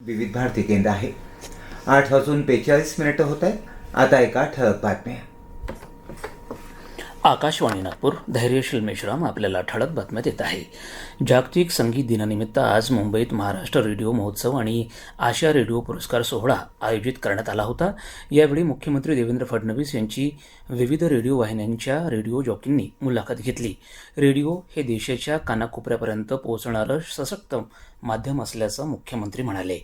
विविध भारती केंद्र आहे. आठ वाजून बेचाळीस मिनिटं होत आहेत. आता एका ठळक बातम्या. आकाशवाणी नागपूर धैर्यशील मेश्राम आपल्याला ठळक बातम्या देत आहे. जागतिक संगीत दिनानिमित्त आज मुंबईत महाराष्ट्र रेडिओ महोत्सव आणि आशिया रेडिओ पुरस्कार सोहळा आयोजित करण्यात आला होता. यावेळी मुख्यमंत्री देवेंद्र फडणवीस यांची विविध रेडिओ वाहिन्यांच्या रेडिओ जॉकींनी मुलाखत घेतली. रेडिओ हे देशाच्या कानाकोपऱ्यापर्यंत पोहोचणारं सशक्त माध्यम असल्याचं मुख्यमंत्री म्हणाले.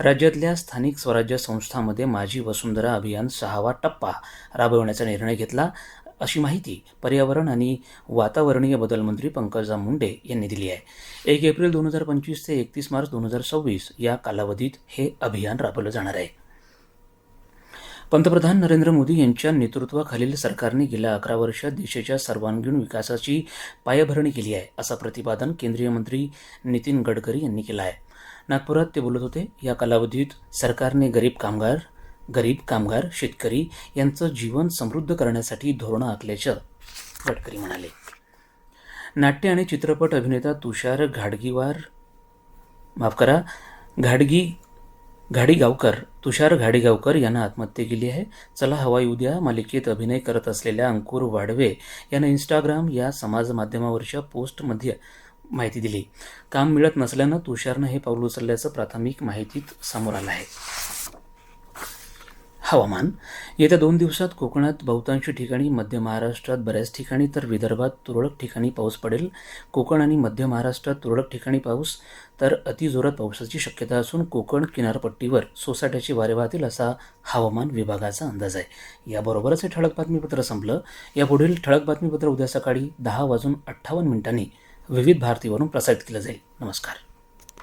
राज्यातल्या स्थानिक स्वराज्य संस्थांमध्ये माझी वसुंधरा अभियान सहावा टप्पा राबवण्याचा निर्णय घेतला. अशी माहिती पर्यावरण आणि वातावरणीय बदल मंत्री पंकजा मुंडे यांनी दिली आहे. एक एप्रिल दोन हजार पंचवीस ते एकतीस मार्च दोन हजार सव्वीस या कालावधीत हे अभियान राबवलं जाणार आहे. पंतप्रधान नरेंद्र मोदी यांच्या नेतृत्वाखालील सरकारने गेल्या अकरा वर्षात देशाच्या सर्वांगीण विकासाची पायाभरणी केली आहे असं प्रतिपादन केंद्रीय मंत्री नितीन गडकरी यांनी केलं आहे. नागपुरात ते बोलत होते या कालावधीत सरकारने गरीब कामगार गरीब कामगार शेतकरी यांचं जीवन समृद्ध करण्यासाठी धोरणं आखल्याचं गडकरी म्हणाले. नाट्य आणि चित्रपट अभिनेता तुषार घाडगीवार माफ करा घाडगी घाडीगावकर तुषार घाडीगावकर यानं आत्महत्या केली आहे. चला हवाई उद्या मालिकेत अभिनय करत असलेल्या अंकुर वाडवे यानं इंस्टाग्राम या समाज माध्यमावरच्या पोस्टमध्ये माहिती दिली. काम मिळत नसल्यानं तुषारनं हे पाऊल उचलल्याचं प्राथमिक माहितीत समोर आलं आहे. हवामान. येत्या दोन दिवसात कोकणात बहुतांश ठिकाणी मध्य महाराष्ट्रात बऱ्याच ठिकाणी तर विदर्भात तुरळक ठिकाणी पाऊस पडेल. कोकण आणि मध्य महाराष्ट्रात तुरळक ठिकाणी पाऊस तर अतिजोरात पावसाची शक्यता असून कोकण किनारपट्टीवर सोसाट्याचे वारे वाहतील असा हवामान विभागाचा अंदाज आहे. याबरोबरच हे ठळक बातमीपत्र संपलं. यापुढील ठळक बातमीपत्र उद्या सकाळी दहा वाजून अठ्ठावन्न मिनिटांनी विविध भारतीवरून प्रसारित केलं जाईल. नमस्कार.